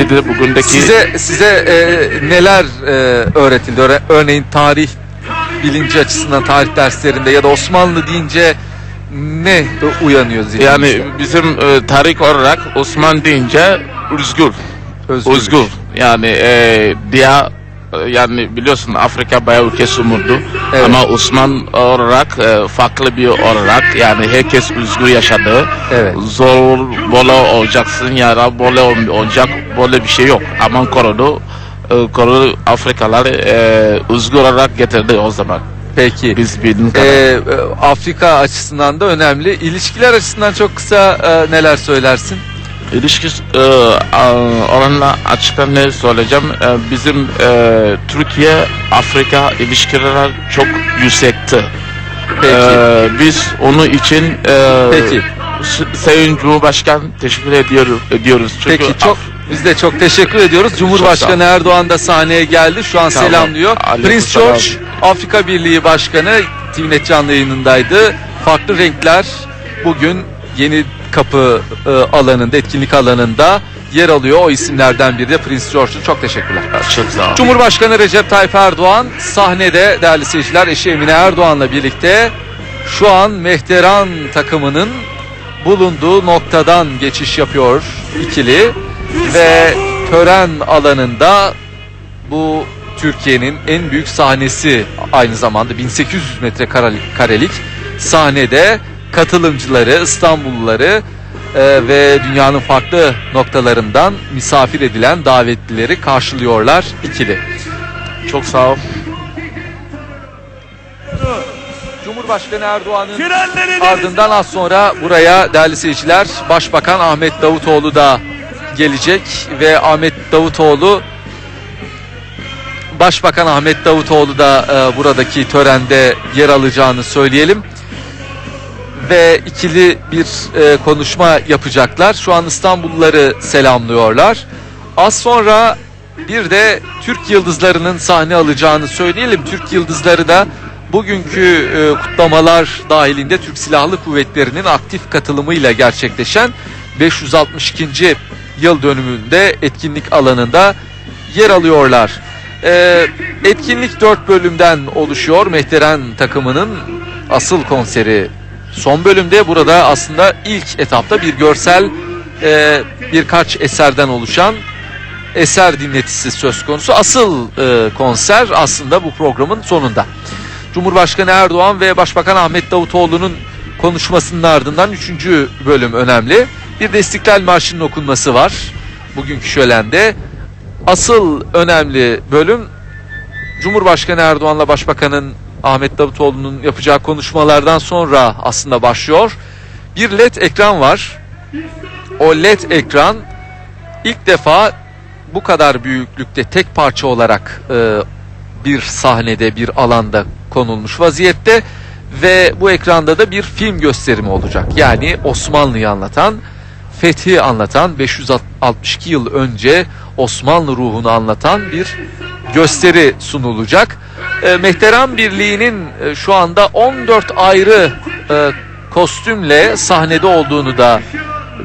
öğretildi bugündeki Size size e, neler e, öğretildi? Öre- örneğin tarih bilinci açısından tarih derslerinde ya da Osmanlı deyince ne uyanıyor zihninizde? yani bizim e, tarih olarak Osman deyince özgür. Özgürlük. Özgür. Yani e, diğer yani biliyorsun Afrika bayağı ülke sumurdu. Evet. Ama Osman olarak e, farklı bir olarak yani herkes özgür yaşadı. Evet. Zor böyle olacaksın ya da böyle ol- olacak böyle bir şey yok. Aman korudu. E, korudu Afrikalar e, özgür olarak getirdi o zaman. Peki. Biz bildiğim E, kadar. e, Afrika açısından da önemli. İlişkiler açısından çok kısa e, neler söylersin? İlişki e, oranla açıktan ne söyleyeceğim. E, bizim e, Türkiye Afrika ilişkileri çok yüksekti. Peki. E, biz onun için e, Peki. Sayın Cumhurbaşkan teşekkür ediyoruz. ediyoruz. Çünkü Peki çok biz de çok teşekkür ediyoruz. Cumhurbaşkanı Erdoğan da sahneye geldi. Şu an Tamam. selamlıyor. Aleyküm Prince selam. George Afrika Birliği Başkanı TVNet canlı yayınındaydı. Farklı renkler bugün yeni kapı e, alanında, etkinlik alanında yer alıyor. O isimlerden biri de Prince George'un. Çok teşekkürler. çok sağ olun. Cumhurbaşkanı Recep Tayyip Erdoğan sahnede değerli seyirciler eşi Emine Erdoğan'la birlikte şu an Mehteran takımının bulunduğu noktadan geçiş yapıyor ikili ve tören alanında bu Türkiye'nin en büyük sahnesi aynı zamanda 1800 metrekarelik karelik sahnede katılımcıları, İstanbulluları e, ve dünyanın farklı noktalarından misafir edilen davetlileri karşılıyorlar ikili. Çok sağ ol. Cumhurbaşkanı Erdoğan'ın ardından az sonra buraya değerli seyirciler Başbakan Ahmet Davutoğlu da gelecek ve Ahmet Davutoğlu Başbakan Ahmet Davutoğlu da e, buradaki törende yer alacağını söyleyelim. Ve ikili bir e, konuşma yapacaklar. Şu an İstanbulluları selamlıyorlar. Az sonra bir de Türk yıldızlarının sahne alacağını söyleyelim. Türk yıldızları da bugünkü e, kutlamalar dahilinde Türk Silahlı Kuvvetleri'nin aktif katılımıyla gerçekleşen 562. yıl dönümünde etkinlik alanında yer alıyorlar. E, etkinlik 4 bölümden oluşuyor. Mehteren takımının asıl konseri son bölümde. Burada aslında ilk etapta bir görsel e, birkaç eserden oluşan eser dinletisi söz konusu. Asıl e, konser aslında bu programın sonunda. Cumhurbaşkanı Erdoğan ve Başbakan Ahmet Davutoğlu'nun konuşmasının ardından 3. bölüm önemli. Bir de İstiklal Marşı'nın okunması var. Bugünkü şölende. Asıl önemli bölüm Cumhurbaşkanı Erdoğan'la Başbakan'ın Ahmet Davutoğlu'nun yapacağı konuşmalardan sonra aslında başlıyor. Bir led ekran var. O led ekran ilk defa bu kadar büyüklükte tek parça olarak e, bir sahnede bir alanda konulmuş vaziyette ve bu ekranda da bir film gösterimi olacak. Yani Osmanlı'yı anlatan, fethi anlatan 562 yıl önce Osmanlı ruhunu anlatan bir gösteri sunulacak. E, Mehteran Birliği'nin e, şu anda 14 ayrı e, kostümle sahnede olduğunu da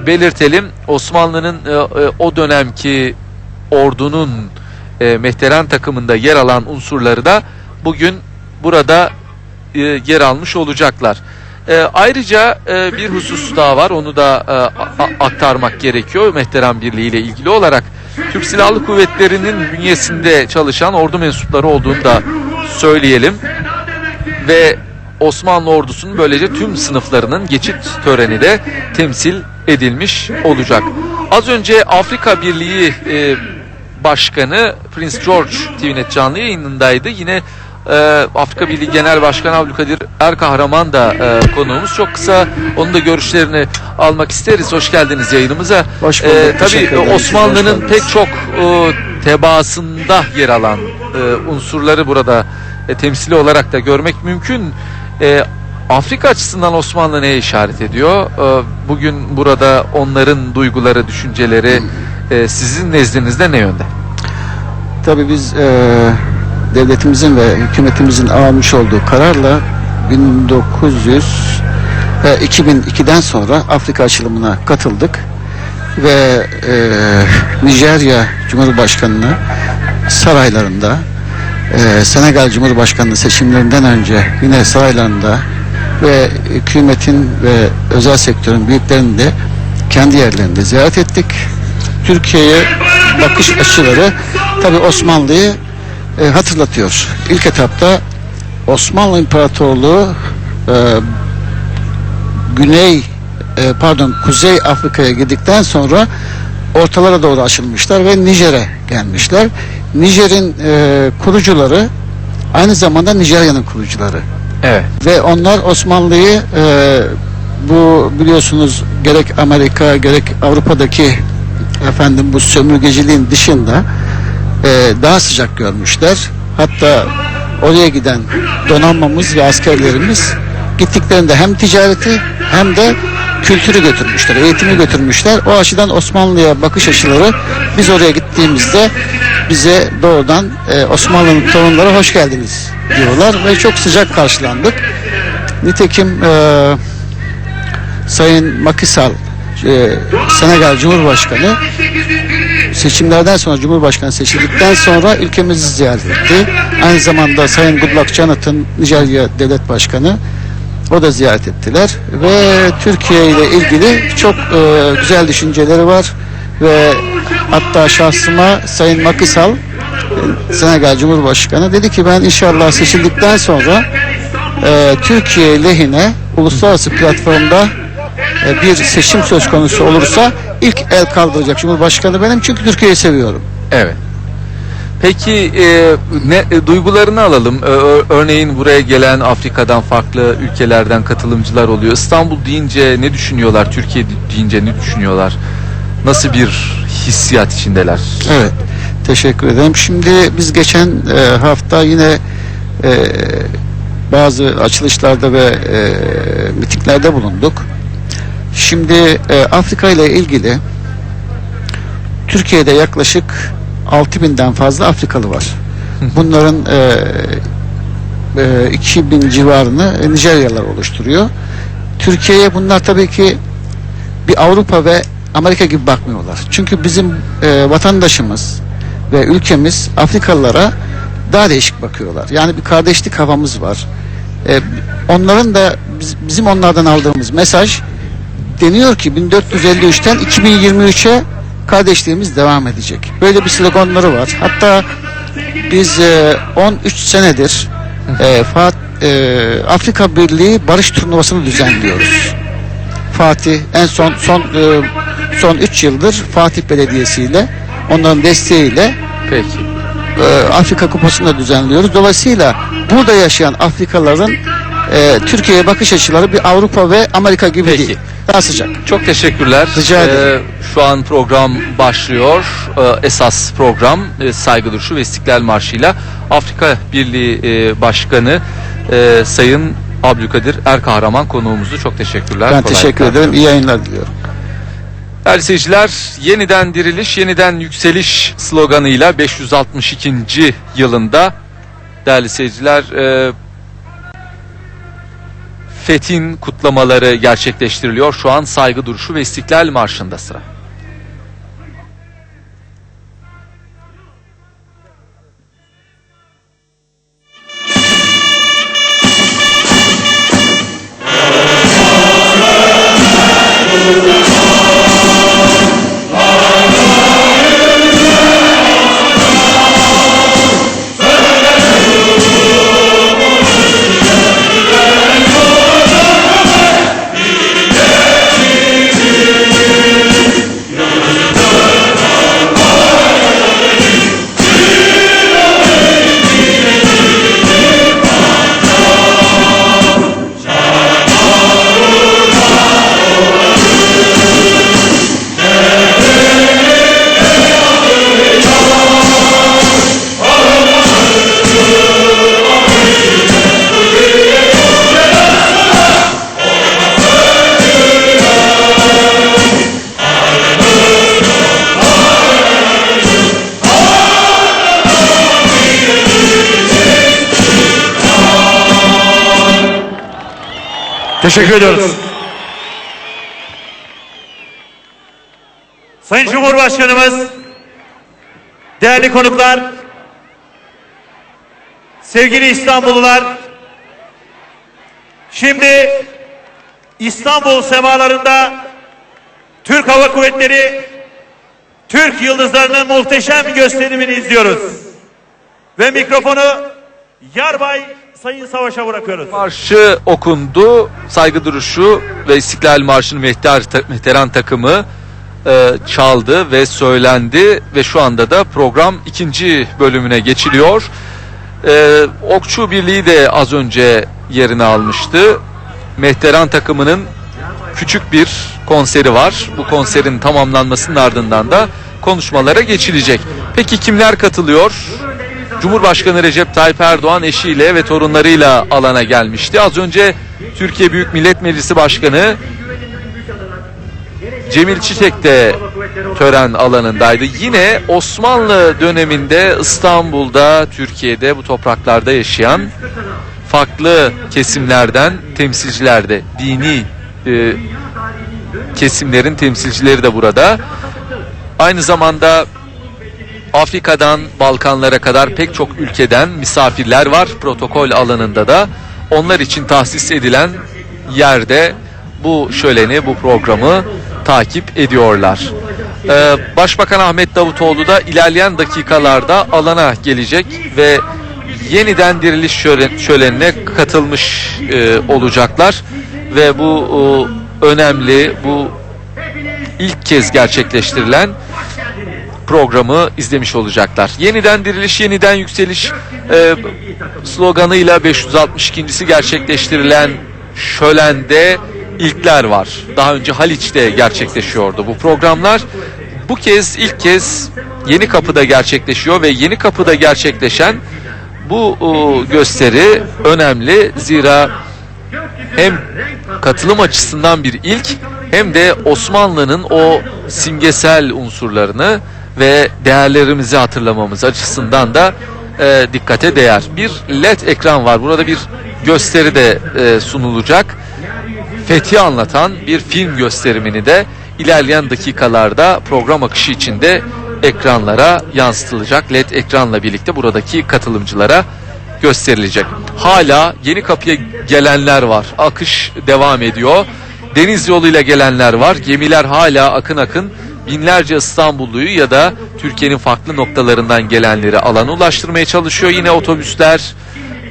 belirtelim. Osmanlı'nın e, e, o dönemki ordunun e, Mehteran takımında yer alan unsurları da bugün burada e, yer almış olacaklar. E, ayrıca e, bir husus daha var. Onu da e, aktarmak gerekiyor. Mehteran Birliği ile ilgili olarak Türk Silahlı Kuvvetleri'nin bünyesinde çalışan ordu mensupları olduğunu da söyleyelim. Ve Osmanlı ordusunun böylece tüm sınıflarının geçit töreni de temsil edilmiş olacak. Az önce Afrika Birliği e, Başkanı Prince George TVNet canlı yayınındaydı. Yine e, Afrika Birliği Genel Başkanı Abdülkadir Erkahraman da e, konuğumuz. Çok kısa onun da görüşlerini almak isteriz. Hoş geldiniz yayınımıza. Hoş bulduk, E, tabii. Osmanlı'nın pek çok e, tebaasında yer alan e, unsurları burada e, temsili olarak da görmek mümkün. E, Afrika açısından Osmanlı neye işaret ediyor? E, bugün burada onların duyguları, düşünceleri e, sizin nezdinizde ne yönde? Tabii biz e, devletimizin ve hükümetimizin almış olduğu kararla 1900 ve 2002'den sonra Afrika açılımına katıldık. ve e, Nijerya Cumhurbaşkanı'nı saraylarında e, Senegal Cumhurbaşkanlığı seçimlerinden önce yine saraylarında ve hükümetin ve özel sektörün büyüklerini de kendi yerlerinde ziyaret ettik. Türkiye'ye bakış açıları tabi Osmanlı'yı e, hatırlatıyor. İlk etapta Osmanlı İmparatorluğu e, Güney e, pardon Kuzey Afrika'ya gittikten sonra ortalara doğru açılmışlar ve Nijer'e gelmişler. Nijer'in e, kurucuları aynı zamanda Nijerya'nın kurucuları Evet. ve onlar Osmanlı'yı e, bu biliyorsunuz gerek Amerika gerek Avrupa'daki efendim bu sömürgeciliğin dışında e, daha sıcak görmüşler. Hatta oraya giden donanmamız ve askerlerimiz gittiklerinde hem ticareti hem de kültürü götürmüşler, eğitimi götürmüşler. O açıdan Osmanlı'ya bakış açıları biz oraya gittiğimizde bize doğrudan e, Osmanlı'nın torunları hoş geldiniz diyorlar ve çok sıcak karşılandık. Nitekim e, Sayın Macky Sall e, Senegal Cumhurbaşkanı seçimlerden sonra Cumhurbaşkanı seçildikten sonra ülkemizi ziyaret etti. Aynı zamanda Sayın Goodluck Jonathan Nijerya Devlet Başkanı o da ziyaret ettiler ve Türkiye ile ilgili çok e, güzel düşünceleri var ve hatta şahsıma Sayın Macky Sall e, Senegal Cumhurbaşkanı dedi ki ben inşallah seçildikten sonra e, Türkiye lehine uluslararası platformda bir seçim söz konusu olursa ilk el kaldıracak Cumhurbaşkanı benim çünkü Türkiye'yi seviyorum. Evet. Peki e, ne e, duygularını alalım. Ö- örneğin buraya gelen Afrika'dan farklı ülkelerden katılımcılar oluyor. İstanbul deyince ne düşünüyorlar? Türkiye deyince ne düşünüyorlar? Nasıl bir hissiyat içindeler? Evet. Teşekkür ederim. Şimdi biz geçen e, hafta yine e, bazı açılışlarda ve e, mitinglerde bulunduk. Şimdi e, Afrika ile ilgili Türkiye'de yaklaşık 6000'den fazla Afrikalı var. Bunların e, e, 2000 civarını Nijeryalılar oluşturuyor. Türkiye'ye bunlar tabii ki bir Avrupa ve Amerika gibi bakmıyorlar. Çünkü bizim e, vatandaşımız ve ülkemiz Afrikalılara daha değişik bakıyorlar. Yani bir kardeşlik havamız var. E, onların da biz- bizim onlardan aldığımız mesaj deniyor ki 1453'ten 2023'e kardeşliğimiz devam edecek. Böyle bir sloganları var. Hatta biz e, 13 senedir e, Fat, e, Afrika Birliği barış turnuvasını düzenliyoruz. Fatih en son son e, son 3 yıldır Fatih Belediyesi ile onların desteğiyle Peki. e, Afrika Kupası'nı da düzenliyoruz. Dolayısıyla burada yaşayan Afrikalıların e, Türkiye'ye bakış açıları bir Avrupa ve Amerika gibi Peki. değil. Daha sıcak. Çok teşekkürler. Rica ederim. Ee, şu an program başlıyor. Ee, esas program e, saygı duruşu ve İstiklal Marşı'yla Afrika Birliği e, Başkanı e, Sayın Abdülkadir Erkahraman konuğumuzu çok teşekkürler. Ben Kolaylıklar teşekkür ederim. İyi yayınlar diliyorum. Değerli seyirciler, yeniden diriliş, yeniden yükseliş sloganıyla 562. yılında değerli seyirciler e, Fethin kutlamaları gerçekleştiriliyor. Şu an saygı duruşu ve İstiklal Marşı'nda sıra. Teşekkür ediyoruz. Sayın Cumhurbaşkanımız, değerli konuklar, sevgili İstanbullular, şimdi İstanbul semalarında Türk Hava Kuvvetleri Türk yıldızlarının muhteşem gösterimini izliyoruz. Ve mikrofonu Yarbay Sayın Savaş'a bırakıyoruz. Marşı okundu, saygı duruşu ve İstiklal Marşı'nın mehter, mehteran takımı e, çaldı ve söylendi ve şu anda da program ikinci bölümüne geçiliyor. E, Okçu Birliği de az önce yerini almıştı. Mehteran takımının küçük bir konseri var. Bu konserin tamamlanmasının ardından da konuşmalara geçilecek. Peki kimler katılıyor? Cumhurbaşkanı Recep Tayyip Erdoğan eşiyle ve torunlarıyla alana gelmişti. Az önce Türkiye Büyük Millet Meclisi Başkanı Cemil Çiçek de tören alanındaydı. Yine Osmanlı döneminde İstanbul'da, Türkiye'de bu topraklarda yaşayan farklı kesimlerden temsilciler de dini e, kesimlerin temsilcileri de burada. Aynı zamanda Afrika'dan Balkanlara kadar pek çok ülkeden misafirler var protokol alanında da. Onlar için tahsis edilen yerde bu şöleni, bu programı takip ediyorlar. Ee, Başbakan Ahmet Davutoğlu da ilerleyen dakikalarda alana gelecek ve yeniden diriliş şölen- şölenine katılmış e, olacaklar ve bu e, önemli, bu ilk kez gerçekleştirilen programı izlemiş olacaklar. Yeniden diriliş, yeniden yükseliş e, sloganıyla 562.si gerçekleştirilen şölende ilkler var. Daha önce Haliç'te gerçekleşiyordu bu programlar. Bu kez ilk kez Yeni Kapı'da gerçekleşiyor ve Yeni Kapı'da gerçekleşen bu e, gösteri önemli. Zira hem katılım açısından bir ilk hem de Osmanlı'nın o simgesel unsurlarını ve değerlerimizi hatırlamamız açısından da e, dikkate değer. Bir LED ekran var. Burada bir gösteri de e, sunulacak. Fethi anlatan bir film gösterimini de ilerleyen dakikalarda program akışı içinde ekranlara yansıtılacak. LED ekranla birlikte buradaki katılımcılara gösterilecek. Hala yeni kapıya gelenler var. Akış devam ediyor. Deniz yoluyla gelenler var. Gemiler hala akın akın binlerce İstanbulluyu ya da Türkiye'nin farklı noktalarından gelenleri alana ulaştırmaya çalışıyor. Yine otobüsler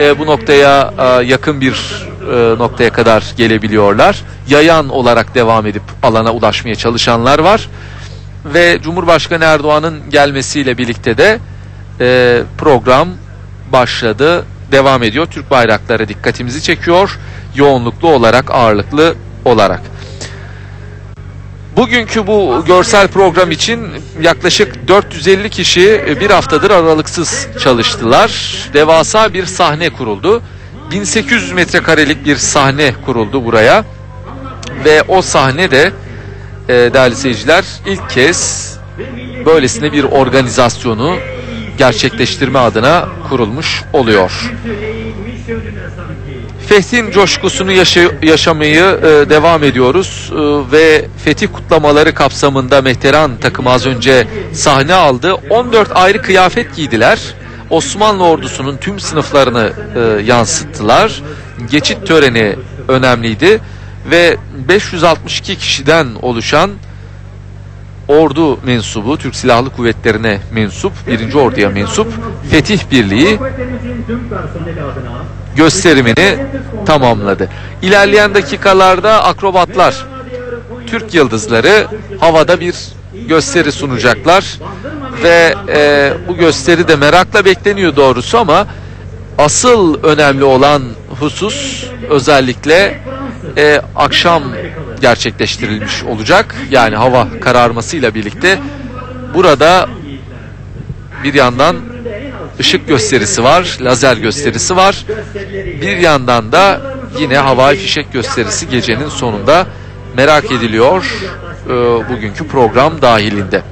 e, bu noktaya e, yakın bir e, noktaya kadar gelebiliyorlar. Yayan olarak devam edip alana ulaşmaya çalışanlar var. Ve Cumhurbaşkanı Erdoğan'ın gelmesiyle birlikte de e, program başladı, devam ediyor. Türk bayrakları dikkatimizi çekiyor. Yoğunluklu olarak, ağırlıklı olarak. Bugünkü bu görsel program için yaklaşık 450 kişi bir haftadır aralıksız çalıştılar. Devasa bir sahne kuruldu. 1800 metrekarelik bir sahne kuruldu buraya. Ve o sahne de e, değerli seyirciler ilk kez böylesine bir organizasyonu gerçekleştirme adına kurulmuş oluyor. Fethin coşkusunu yaşa- yaşamayı e, devam ediyoruz E, ve fetih kutlamaları kapsamında Mehteran takımı az önce sahne aldı. 14 ayrı kıyafet giydiler. Osmanlı ordusunun tüm sınıflarını e, yansıttılar. Geçit töreni önemliydi ve 562 kişiden oluşan ordu mensubu, Türk Silahlı Kuvvetlerine mensup, 1. Orduya mensup Fetih Birliği gösterimini tamamladı. İlerleyen dakikalarda akrobatlar, Türk yıldızları havada bir gösteri sunacaklar ve e, bu gösteri de merakla bekleniyor doğrusu ama asıl önemli olan husus özellikle e, akşam gerçekleştirilmiş olacak. Yani hava kararmasıyla birlikte burada bir yandan ışık gösterisi var, lazer gösterisi var. Bir yandan da yine havai fişek gösterisi gecenin sonunda merak ediliyor e, bugünkü program dahilinde.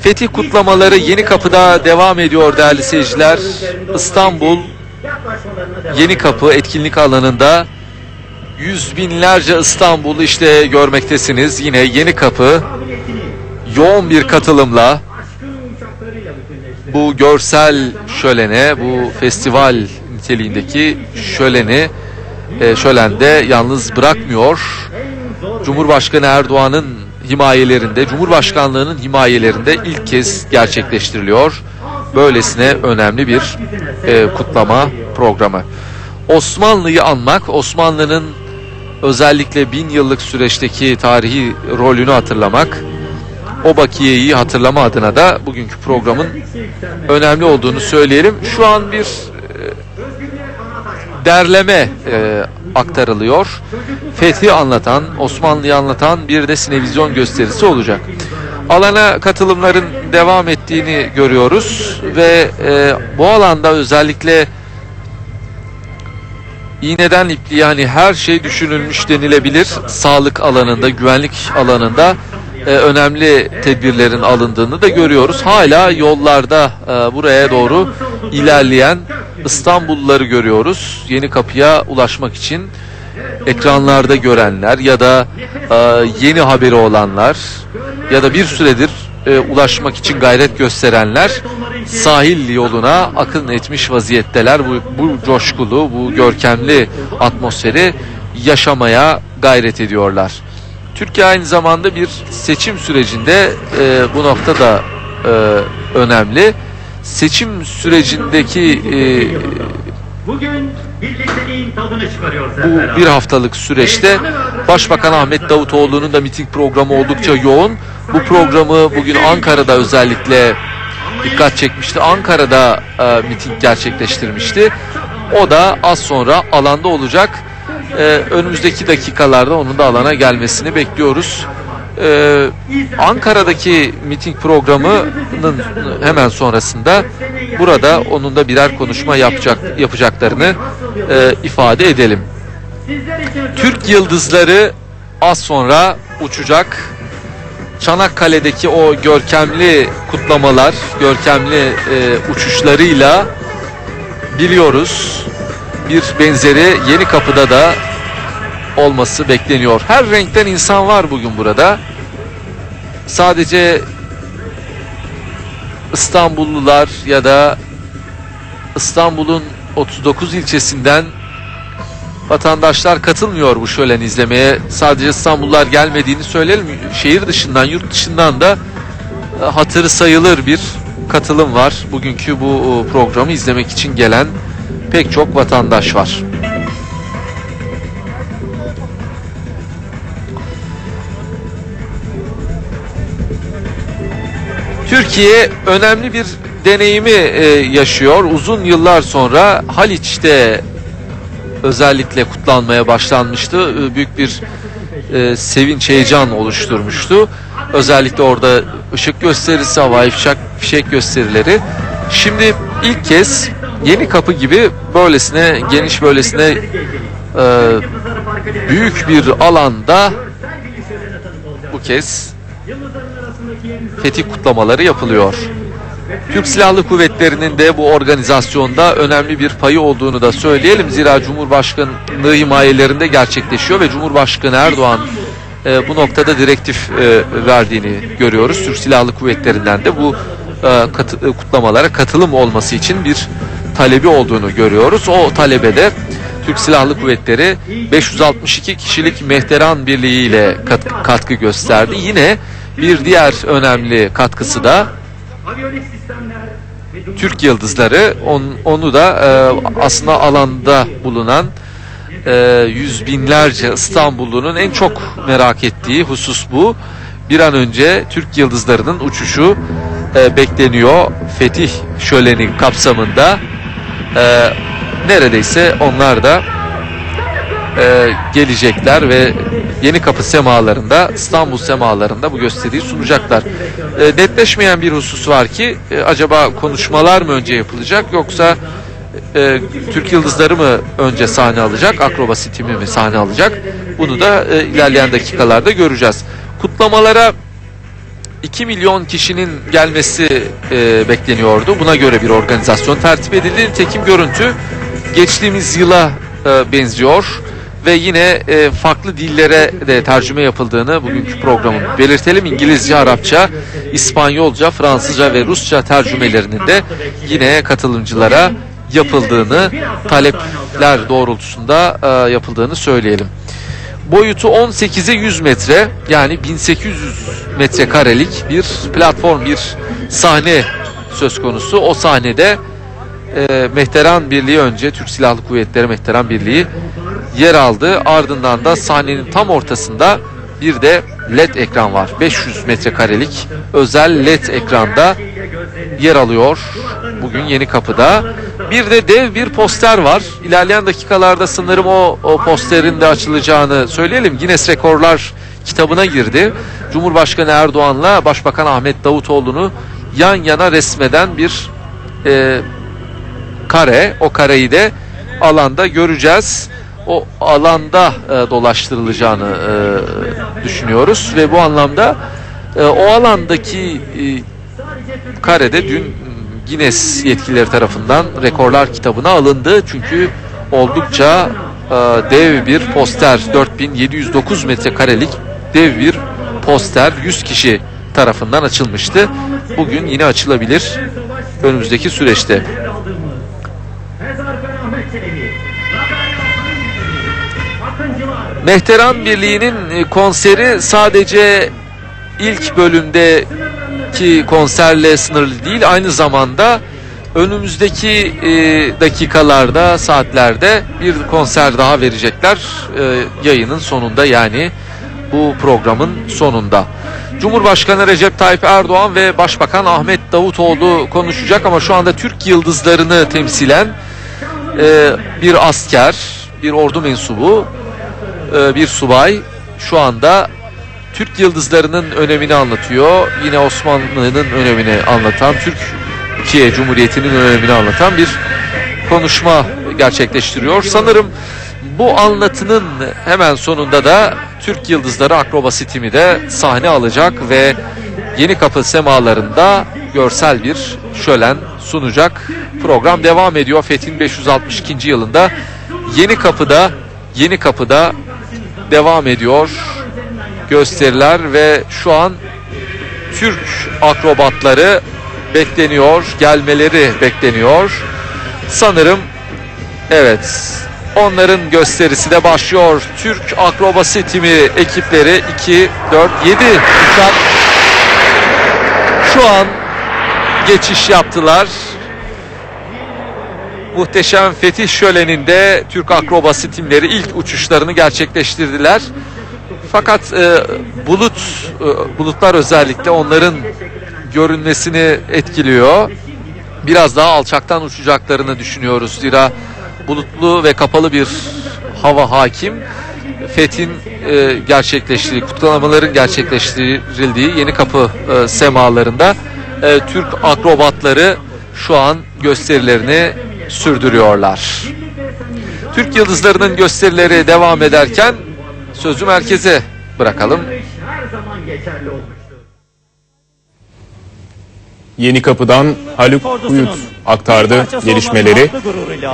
Fetih kutlamaları Yeni Kapı'da devam ediyor değerli seyirciler. İstanbul Yeni Kapı etkinlik alanında Yüz binlerce İstanbul'u işte görmektesiniz. Yine Yeni Kapı yoğun bir katılımla bu görsel şölene, bu festival niteliğindeki şöleni e, şölende yalnız bırakmıyor. Cumhurbaşkanı Erdoğan'ın himayelerinde, Cumhurbaşkanlığının himayelerinde ilk kez gerçekleştiriliyor. Böylesine önemli bir e, kutlama programı. Osmanlı'yı anmak, Osmanlı'nın özellikle bin yıllık süreçteki tarihi rolünü hatırlamak, o bakiyeyi hatırlama adına da bugünkü programın önemli olduğunu söyleyelim. Şu an bir e, derleme e, aktarılıyor. Fethi anlatan, Osmanlı'yı anlatan bir de sinevizyon gösterisi olacak. Alana katılımların devam ettiğini görüyoruz ve e, bu alanda özellikle iğneden ipliğe hani her şey düşünülmüş denilebilir. Sağlık alanında, güvenlik alanında e, önemli tedbirlerin alındığını da görüyoruz. Hala yollarda e, buraya doğru ilerleyen İstanbulluları görüyoruz. Yeni kapıya ulaşmak için ekranlarda görenler ya da e, yeni haberi olanlar ya da bir süredir e, ulaşmak için gayret gösterenler sahil yoluna akın etmiş vaziyetteler. Bu, bu coşkulu, bu görkemli atmosferi yaşamaya gayret ediyorlar. Türkiye aynı zamanda bir seçim sürecinde e, bu nokta da e, önemli. Seçim sürecindeki e, Bugün birlikteliğin tadını çıkarıyor bu bir haftalık süreçte Başbakan Ahmet Davutoğlu'nun da miting programı oldukça yoğun. Bu programı bugün Ankara'da özellikle dikkat çekmişti. Ankara'da e, miting gerçekleştirmişti. O da az sonra alanda olacak. E, önümüzdeki dakikalarda onun da alana gelmesini bekliyoruz. E, Ankara'daki miting programının hemen sonrasında burada onun da birer konuşma yapacak yapacaklarını e, ifade edelim. Türk yıldızları az sonra uçacak. Çanakkale'deki o görkemli kutlamalar, görkemli e, uçuşlarıyla biliyoruz. Bir benzeri Yeni Kapı'da da olması bekleniyor. Her renkten insan var bugün burada. Sadece İstanbullular ya da İstanbul'un 39 ilçesinden vatandaşlar katılmıyor bu şölen izlemeye. Sadece İstanbullular gelmediğini söyleyelim. Şehir dışından, yurt dışından da e, hatırı sayılır bir katılım var. Bugünkü bu e, programı izlemek için gelen pek çok vatandaş var. Türkiye önemli bir deneyimi e, yaşıyor. Uzun yıllar sonra Haliç'te özellikle kutlanmaya başlanmıştı. Ee, Büyük bir e, sevinç, heyecan oluşturmuştu. Özellikle orada ışık gösterisi, havai fişek gösterileri. Şimdi ilk kez Yeni Kapı gibi böylesine geniş böylesine e, büyük bir alanda bu kez fetih kutlamaları yapılıyor. Türk Silahlı Kuvvetleri'nin de bu organizasyonda önemli bir payı olduğunu da söyleyelim. Zira Cumhurbaşkanlığı himayelerinde gerçekleşiyor ve Cumhurbaşkanı Erdoğan e, bu noktada direktif e, verdiğini görüyoruz. Türk Silahlı Kuvvetleri'nden de bu e, katı- e, kutlamalara katılım olması için bir talebi olduğunu görüyoruz. O talebede Türk Silahlı Kuvvetleri 562 kişilik Mehteran Birliği ile kat- katkı gösterdi. Yine bir diğer önemli katkısı da Türk Yıldızları on- onu da e, aslında alanda bulunan e, yüz binlerce İstanbullunun en çok merak ettiği husus bu. Bir an önce Türk Yıldızlarının uçuşu e, bekleniyor. Fetih şöleni kapsamında e, neredeyse onlar da e, gelecekler ve Yeni Kapı semalarında, İstanbul semalarında bu gösteriyi sunacaklar. E, netleşmeyen bir husus var ki e, acaba konuşmalar mı önce yapılacak yoksa e, Türk Yıldızları mı önce sahne alacak, akrobasi timi mi sahne alacak? Bunu da e, ilerleyen dakikalarda göreceğiz. Kutlamalara 2 milyon kişinin gelmesi e, bekleniyordu. Buna göre bir organizasyon tertip edildi. Nitekim görüntü geçtiğimiz yıla e, benziyor. ve yine e, farklı dillere de tercüme yapıldığını bugünkü programın belirtelim. İngilizce, Arapça, İspanyolca, Fransızca ve Rusça tercümelerinin de yine katılımcılara yapıldığını, talepler doğrultusunda e, yapıldığını söyleyelim. Boyutu 18'e 100 metre yani 1800 metrekarelik bir platform, bir sahne söz konusu. O sahnede e, Mehteran Birliği önce Türk Silahlı Kuvvetleri Mehteran Birliği yer aldı. Ardından da sahnenin tam ortasında bir de LED ekran var. 500 metrekarelik özel LED ekranda yer alıyor bugün Yeni Kapı'da. Bir de dev bir poster var. İlerleyen dakikalarda sanırım o, o posterin de açılacağını söyleyelim. Guinness Rekorlar kitabına girdi. Cumhurbaşkanı Erdoğan'la Başbakan Ahmet Davutoğlu'nu yan yana resmeden bir e, kare. O kareyi de alanda göreceğiz. O alanda e, dolaştırılacağını e, düşünüyoruz ve bu anlamda e, o alandaki e, karede dün Guinness yetkilileri tarafından rekorlar kitabına alındı. Çünkü oldukça e, dev bir poster 4709 metrekarelik dev bir poster 100 kişi tarafından açılmıştı. Bugün yine açılabilir önümüzdeki süreçte. Mehteran Birliği'nin e, konseri sadece ilk bölümdeki konserle sınırlı değil aynı zamanda önümüzdeki e, dakikalarda saatlerde bir konser daha verecekler e, yayının sonunda yani bu programın sonunda. Cumhurbaşkanı Recep Tayyip Erdoğan ve Başbakan Ahmet Davutoğlu konuşacak ama şu anda Türk yıldızlarını temsilen e, bir asker, bir ordu mensubu, e, bir subay şu anda Türk yıldızlarının önemini anlatıyor. Yine Osmanlı'nın önemini anlatan, Türkiye Cumhuriyeti'nin önemini anlatan bir konuşma gerçekleştiriyor. Sanırım bu anlatının hemen sonunda da Türk Yıldızları akrobasi timi de sahne alacak ve Yeni Kapı semalarında görsel bir şölen sunacak. Program devam ediyor. Fethin 562. yılında Yeni Kapı'da Yeni Kapı'da devam ediyor gösteriler ve şu an Türk akrobatları bekleniyor, gelmeleri bekleniyor. Sanırım evet onların gösterisi de başlıyor. Türk akrobasi timi ekipleri 2, 4, 7 uçak şu an geçiş yaptılar. Muhteşem Fetih Şöleni'nde Türk akrobasi timleri ilk uçuşlarını gerçekleştirdiler. Fakat e, bulut e, bulutlar özellikle onların görünmesini etkiliyor. Biraz daha alçaktan uçacaklarını düşünüyoruz. Zira bulutlu ve kapalı bir hava hakim. Fethin e, gerçekleştiği, kutlamaların gerçekleştirildiği Yeni Kapı e, semalarında e, Türk akrobatları şu an gösterilerini sürdürüyorlar. Türk yıldızlarının gösterileri devam ederken sözü merkeze bırakalım. Yeni Kapı'dan Haluk Uyut aktardı gelişmeleri.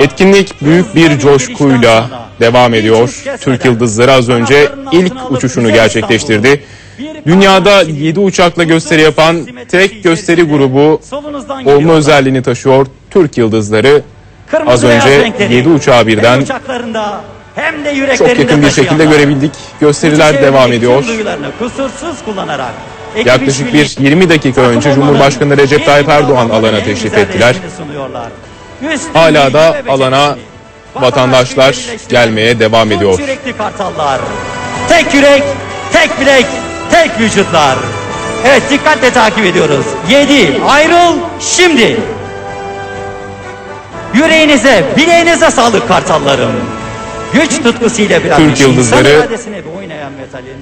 Etkinlik büyük bir coşkuyla devam ediyor. Türk Yıldızları az önce ilk uçuşunu gerçekleştirdi. Dünyada 7 uçakla gösteri yapan tek gösteri grubu olma özelliğini taşıyor Türk Yıldızları. Az önce 7 uçağı birden hem de çok yakın bir şekilde görebildik. Gösteriler devam ediyor. Kusursuz kullanarak Yaklaşık bir 20 dakika önce Cumhurbaşkanı Recep Tayyip Erdoğan alana teşrif ettiler. Hala da alana vatandaşlar gelmeye devam ediyor. kartallar. Tek yürek, tek bilek, tek vücutlar. Evet dikkatle takip ediyoruz. 7 ayrıl şimdi. Yüreğinize, bileğinize sağlık kartallarım. Güç tutkusuyla bir Türk yıldızları oynayan metalin.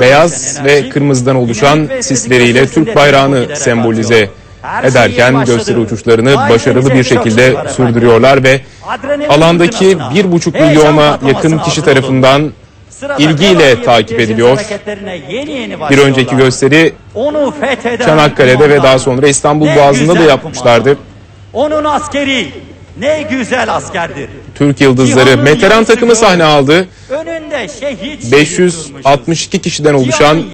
Beyaz ve kırmızıdan oluşan sisleriyle Türk bayrağını sembolize şey ederken gösteri uçuşlarını başarılı bir şekilde şey sürdürüyorlar ve alandaki bir buçuk milyona yakın kişi tarafından ilgiyle takip ediliyor. bir önceki gösteri Çanakkale'de ve daha sonra İstanbul Boğazı'nda da yapmışlardı. Onun askeri ne güzel askerdir. Türk yıldızları yarısı takımı sahne aldı. Önünde şehit 562 kişiden oluşan